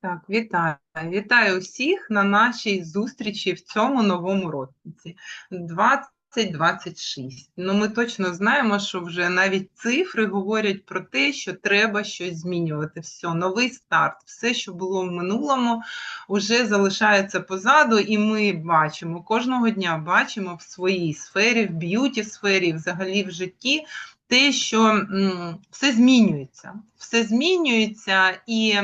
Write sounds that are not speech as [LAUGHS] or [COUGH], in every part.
Так, вітаю. Вітаю всіх на нашій зустрічі в цьому новому році 2026. Ну, ми точно знаємо, що вже навіть цифри говорять про те, що треба щось змінювати. Все, новий старт, все, що було в минулому, вже залишається позаду, і ми бачимо кожного дня бачимо в своїй сфері, в б'юті сфері, взагалі в житті. Те, що все змінюється, все змінюється і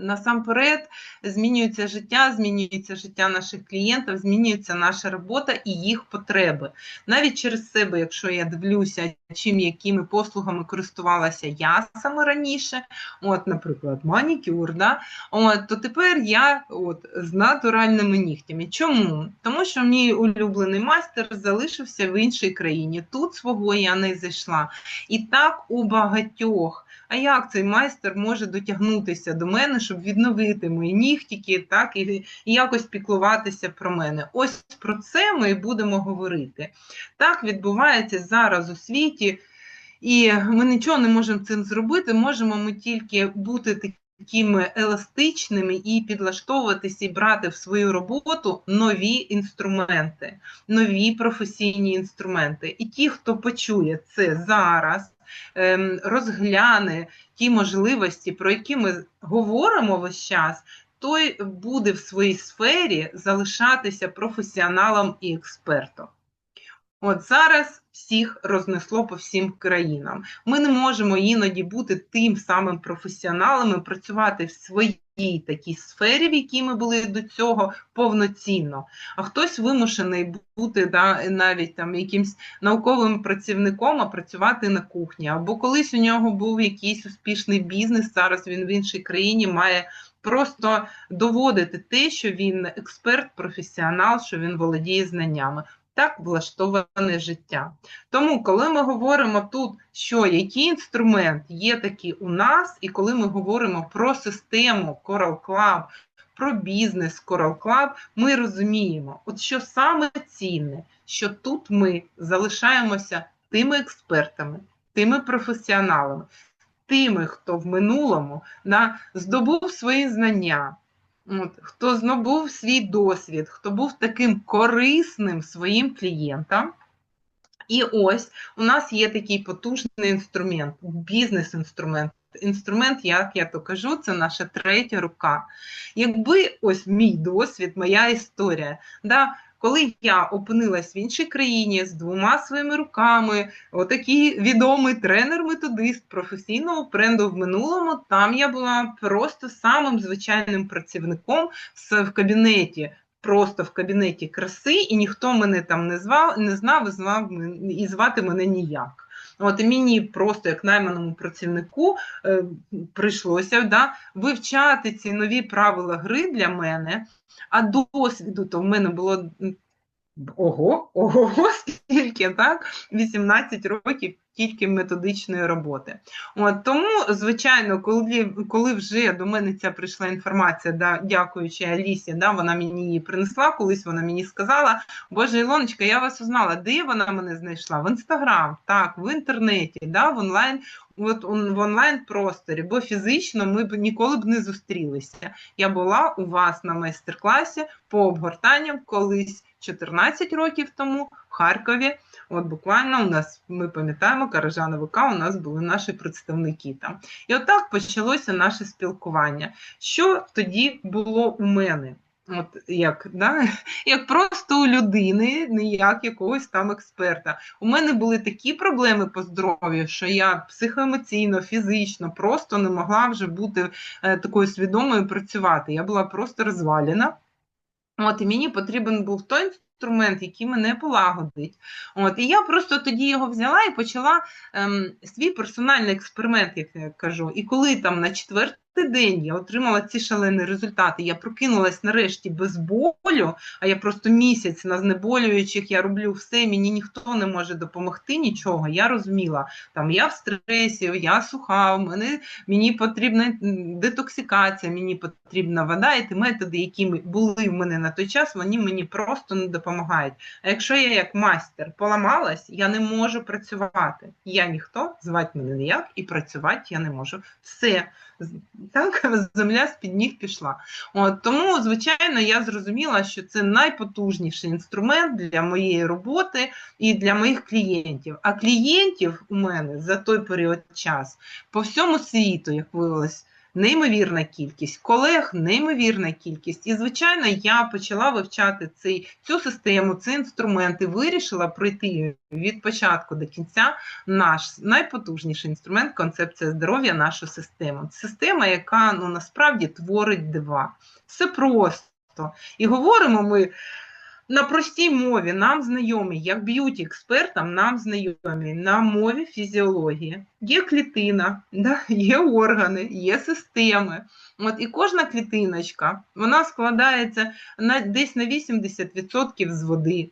насамперед змінюється життя, змінюється життя наших клієнтів, змінюється наша робота і їх потреби. Навіть через себе, якщо я дивлюся, чим якими послугами користувалася я саме раніше, от, наприклад, манікюр, да, от, то тепер я от, з натуральними нігтями. Чому? Тому що мій улюблений майстер залишився в іншій країні. Тут свого я не зайшла. І так у багатьох. А як цей майстер може дотягнутися до мене, щоб відновити мої нігтіки, так, і, і якось піклуватися про мене? Ось про це ми і будемо говорити. Так відбувається зараз у світі, і ми нічого не можемо цим зробити. Можемо ми тільки бути такими еластичними і підлаштовуватися і брати в свою роботу нові інструменти, нові професійні інструменти. І ті, хто почує це зараз. Ем, розгляне ті можливості, про які ми говоримо весь час, той буде в своїй сфері залишатися професіоналом і експертом. От зараз всіх рознесло по всім країнам. Ми не можемо іноді бути тим самим професіоналом і працювати в своїй такій сфері, в якій ми були до цього повноцінно. А хтось вимушений бути да, навіть там якимсь науковим працівником, а працювати на кухні. Або колись у нього був якийсь успішний бізнес, зараз він в іншій країні має. Просто доводити те, що він експерт, професіонал, що він володіє знаннями так влаштоване життя. Тому, коли ми говоримо тут, що який інструмент є такий у нас, і коли ми говоримо про систему Coral Club, про бізнес Coral Club, ми розуміємо, от що саме цінне, що тут ми залишаємося тими експертами, тими професіоналами, тими, хто в минулому да, здобув свої знання. От, Хто здобув свій досвід, хто був таким корисним своїм клієнтам. І ось у нас є такий потужний інструмент, бізнес-інструмент. Інструмент, як я то кажу, це наша третя рука. Якби ось мій досвід, моя історія, да, коли я опинилась в іншій країні з двома своїми руками, отакий відомий тренер-методист професійного бренду в минулому, там я була просто самим звичайним працівником в кабінеті. Просто в кабінеті краси, і ніхто мене там не звав, не знав і звав і звати мене ніяк. От мені просто як найманому працівнику е, прийшлося да, вивчати ці нові правила гри для мене, а досвіду то в мене було ого, ого, [LAUGHS] скільки, так? 18 років тільки методичної роботи. От, Тому, звичайно, коли коли вже до мене ця прийшла інформація, да, дякуючи Алісі, да, вона мені її принесла, колись вона мені сказала, Боже, Ілоночка, я вас узнала, де вона мене знайшла? В інстаграм, так, в інтернеті, да, в онлайн. От в онлайн просторі, бо фізично ми б ніколи б не зустрілися. Я була у вас на майстер-класі по обгортанням колись 14 років тому в Харкові. От буквально у нас ми пам'ятаємо, Каражана ВК, у нас були наші представники там. І отак почалося наше спілкування. Що тоді було у мене? От як да? [LAUGHS] як просто у людини, не як якогось там експерта. У мене були такі проблеми по здоров'ю, що я психоемоційно, фізично просто не могла вже бути е, такою свідомою працювати. Я була просто розвалена. От, І мені потрібен був той інструмент, який мене полагодить. От, І я просто тоді його взяла і почала ем, свій персональний експеримент, як я кажу. І коли там на четвертому день я отримала ці шалені результати. Я прокинулась нарешті без болю, а я просто місяць на знеболюючих, я роблю все, мені ніхто не може допомогти нічого. Я розуміла, там я в стресі, я суха, мене, мені потрібна детоксикація, мені потрібна вода, і ті методи, які були в мене на той час, вони мені просто не допомагають. А якщо я як майстер поламалась, я не можу працювати. Я ніхто, звати мене ніяк, і працювати я не можу. Все так [LAUGHS] земля з під ніг пішла. От, Тому, звичайно, я зрозуміла, що це найпотужніший інструмент для моєї роботи і для моїх клієнтів. А клієнтів у мене за той період час по всьому світу, як виявилось, неймовірна кількість, колег неймовірна кількість. І, звичайно, я почала вивчати цей, цю систему, цей інструмент і вирішила пройти від початку до кінця наш найпотужніший інструмент концепція здоров'я, нашу систему. Система, яка ну, насправді творить дива. Все просто. І говоримо ми на простій мові нам знайомі, як б'юті-експертам нам знайомі на мові фізіології. Є клітина, да, є органи, є системи. От, І кожна клітиночка вона складається на, десь на 80% з води.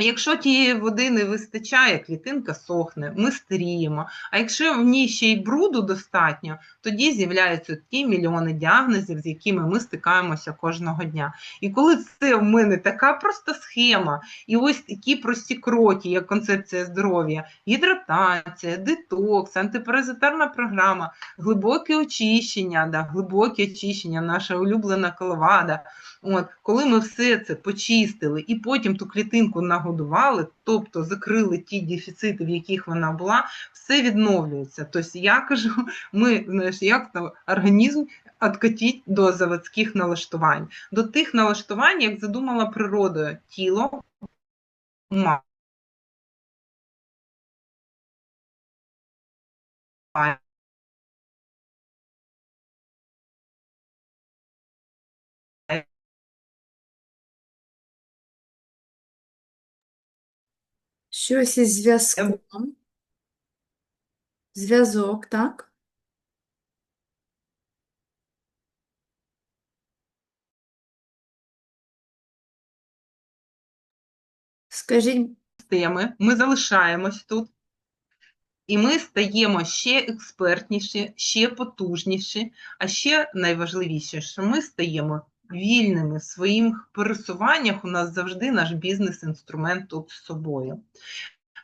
Якщо тієї води не вистачає, клітинка сохне, ми старіємо. А якщо в ній ще й бруду достатньо, тоді з'являються ті мільйони діагнозів, з якими ми стикаємося кожного дня. І коли це в мене така проста схема, і ось такі прості кроки, як концепція здоров'я, гідратація, детокс, антипаразитарна програма, глибоке очищення, да, глибоке очищення, наша улюблена коловада. От, Коли ми все це почистили і потім ту клітинку нагодували, тобто закрили ті дефіцити, в яких вона була, все відновлюється. Тобто я кажу, ми знаєш, як там організм откатіть до заводських налаштувань, до тих налаштувань, як задумала природою, тіло має. Щось із зв'язком. Зв'язок, так? Скажіть, системи, ми залишаємось тут, і ми стаємо ще експертніші, ще потужніші, а ще найважливіше, що ми стаємо вільними в своїх пересуваннях. У нас завжди наш бізнес-інструмент тут з собою.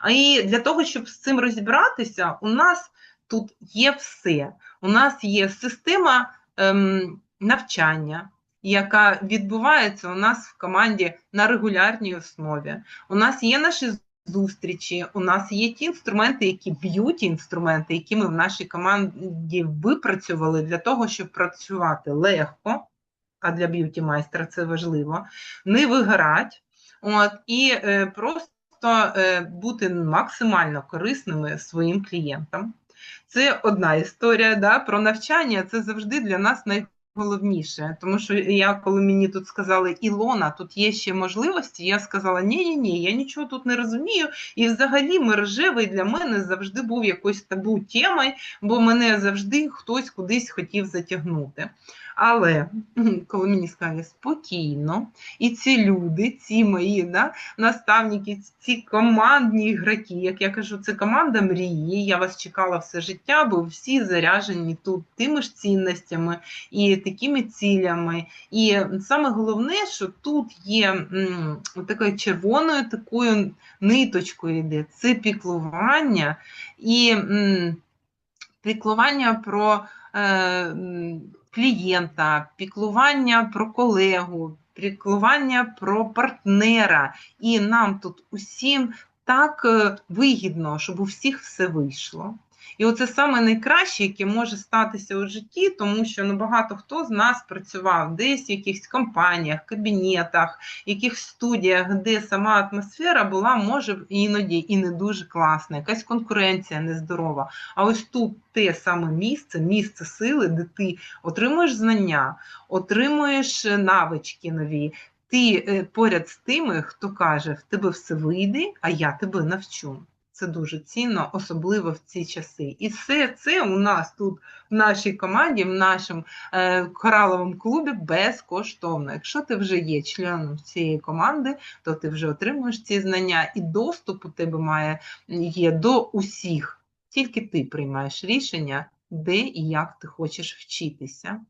А і для того, щоб з цим розібратися, у нас тут є все. У нас є система ем, навчання, яка відбувається у нас в команді на регулярній основі. У нас є наші зустрічі, у нас є ті інструменти, які б'ють інструменти, які ми в нашій команді випрацювали для того, щоб працювати легко, а для б'юті майстра це важливо, не вигорать. От, і е, просто е, бути максимально корисними своїм клієнтам. Це одна історія да, про навчання, це завжди для нас найголовніше. Тому що я, коли мені тут сказали, Ілона, тут є ще можливості, я сказала, ні-ні, ні я нічого тут не розумію. І взагалі мережевий для мене завжди був якось табу темою, бо мене завжди хтось кудись хотів затягнути. Але коли мені сказали спокійно, і ці люди, ці мої да, наставники, ці командні ігроки, як я кажу, це команда мрії. Я вас чекала все життя, бо всі заряжені тут тими ж цінностями і такими цілями. І саме головне, що тут є такою червоною такою ниточкою йде це піклування і м, піклування про. Е, клієнта, піклування про колегу, піклування про партнера. І нам тут усім так е, вигідно, щоб у всіх все вийшло. І оце саме найкраще, яке може статися у житті, тому що ну, багато хто з нас працював десь в якихось компаніях, кабінетах, якихось студіях, де сама атмосфера була, може іноді і не дуже класна, якась конкуренція нездорова. А ось тут те саме місце, місце сили, де ти отримуєш знання, отримуєш навички нові. Ти е, поряд з тими, хто каже, в тебе все вийде, а я тебе навчу. Це дуже цінно, особливо в ці часи. І все це у нас тут в нашій команді, в нашому е, кораловому клубі безкоштовно. Якщо ти вже є членом цієї команди, то ти вже отримуєш ці знання, і доступ у тебе має є до усіх. Тільки ти приймаєш рішення, де і як ти хочеш вчитися.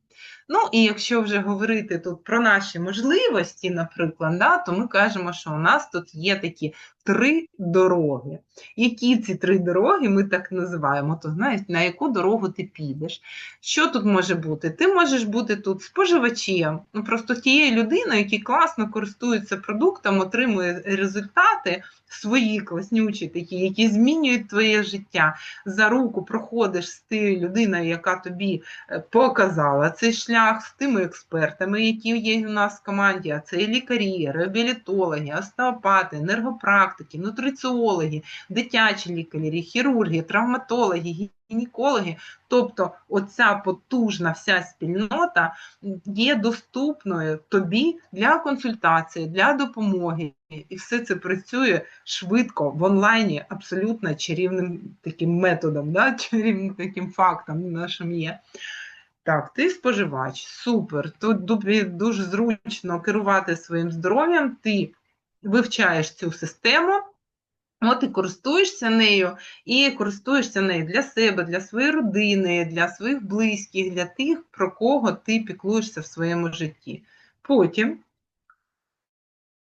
Ну, і якщо вже говорити тут про наші можливості, наприклад, да, то ми кажемо, що у нас тут є такі три дороги. Які ці три дороги ми так називаємо? То знаєш, на яку дорогу ти підеш? Що тут може бути? Ти можеш бути тут споживачем, ну просто тією людиною, який класно користується продуктом, отримує результати свої класнючі, такі, які змінюють твоє життя. За руку проходиш з тією людиною, яка тобі е, показала цей шлях, з тими експертами, які є у нас в команді, а це і лікарі, реабілітологи, остеопати, енергопрактики, нутриціологи, дитячі лікарі, хірурги, травматологи, гінекологи. Тобто оця потужна вся спільнота є доступною тобі для консультації, для допомоги. І все це працює швидко в онлайні, абсолютно чарівним таким методом, да? [LAUGHS] чарівним таким фактом нашим є. Так, ти споживач, супер. Тут дуже зручно керувати своїм здоров'ям, ти вивчаєш цю систему. От і користуєшся нею, і користуєшся нею для себе, для своєї родини, для своїх близьких, для тих, про кого ти піклуєшся в своєму житті. Потім,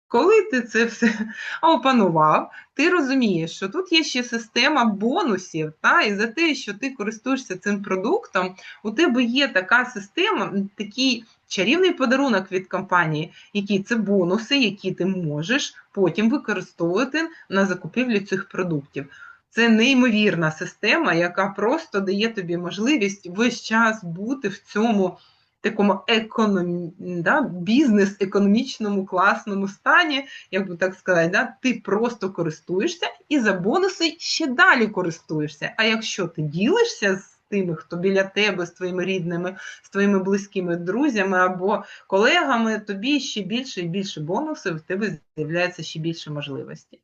коли ти це все [LAUGHS] опанував, ти розумієш, що тут є ще система бонусів, та, і за те, що ти користуєшся цим продуктом, у тебе є така система, такий чарівний подарунок від компанії, які це бонуси, які ти можеш потім використовувати на закупівлю цих продуктів. Це неймовірна система, яка просто дає тобі можливість весь час бути в цьому такому економ... да, бізнес-економічному класному стані, як би так сказати, да, ти просто користуєшся і за бонуси ще далі користуєшся. А якщо ти ділишся з тими, хто біля тебе, з твоїми рідними, з твоїми близькими друзями або колегами, тобі ще більше і більше бонусів, в тебе з'являється ще більше можливостей.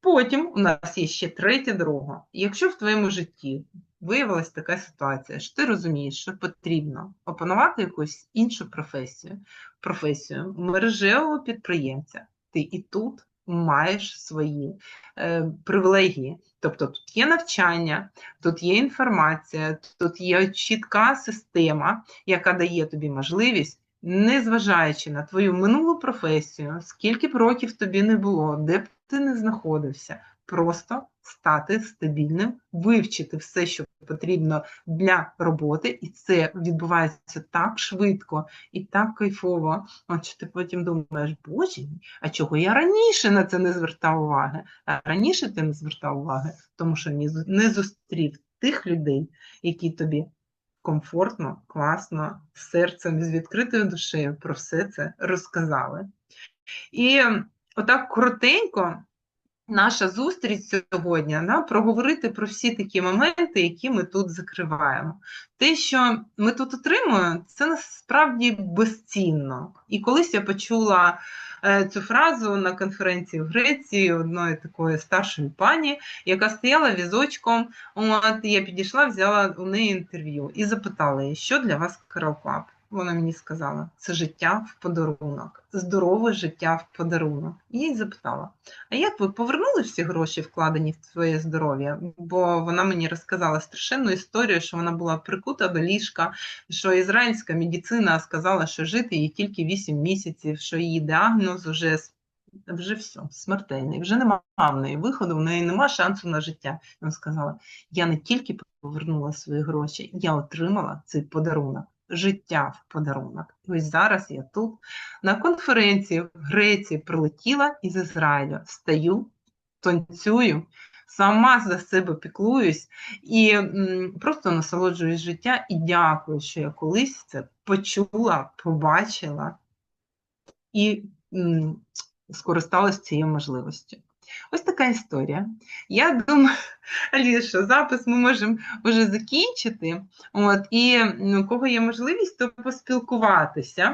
Потім у нас є ще третя дорога. Якщо в твоєму житті виявилася така ситуація, що ти розумієш, що потрібно опанувати якусь іншу професію, професію мережевого підприємця, ти і тут маєш свої е, привілегії. Тобто тут є навчання, тут є інформація, тут є чітка система, яка дає тобі можливість, незважаючи на твою минулу професію, скільки б років тобі не було, де б ти не знаходився, просто стати стабільним, вивчити все, що потрібно для роботи, і це відбувається так швидко і так кайфово. От що ти потім думаєш, боже а чого я раніше на це не звертав уваги? А раніше ти не звертав уваги, тому що не зустрів тих людей, які тобі комфортно, класно, серцем, з відкритою душею про все це розказали. І отак коротенько наша зустріч сьогодні да, проговорити про всі такі моменти, які ми тут закриваємо. Те, що ми тут отримуємо, це насправді безцінно. І колись я почула е, цю фразу на конференції в Греції одної такої старшої пані, яка стояла візочком. От я підійшла, взяла у неї інтерв'ю і запитала її, що для вас Carol Club? Вона мені сказала, це життя в подарунок, здорове життя в подарунок. І я запитала: а як ви повернули всі гроші, вкладені в своє здоров'я? Бо вона мені розказала страшенну історію, що вона була прикута до ліжка, що ізраїльська медицина сказала, що жити їй тільки 8 місяців, що її діагноз вже вже все, смертельний, вже нема в неї виходу, в неї нема шансу на життя. Вона сказала: я не тільки повернула свої гроші, я отримала цей подарунок життя в подарунок. І ось зараз я тут на конференції в Греції прилетіла із Ізраїлю, стаю, танцюю, сама за себе піклуюсь і просто насолоджуюсь життя і дякую, що я колись це почула, побачила і скористалась цією можливістю. Ось така історія. Я думаю, що запис ми можемо вже закінчити. От, І ну, у кого є можливість, то поспілкуватися.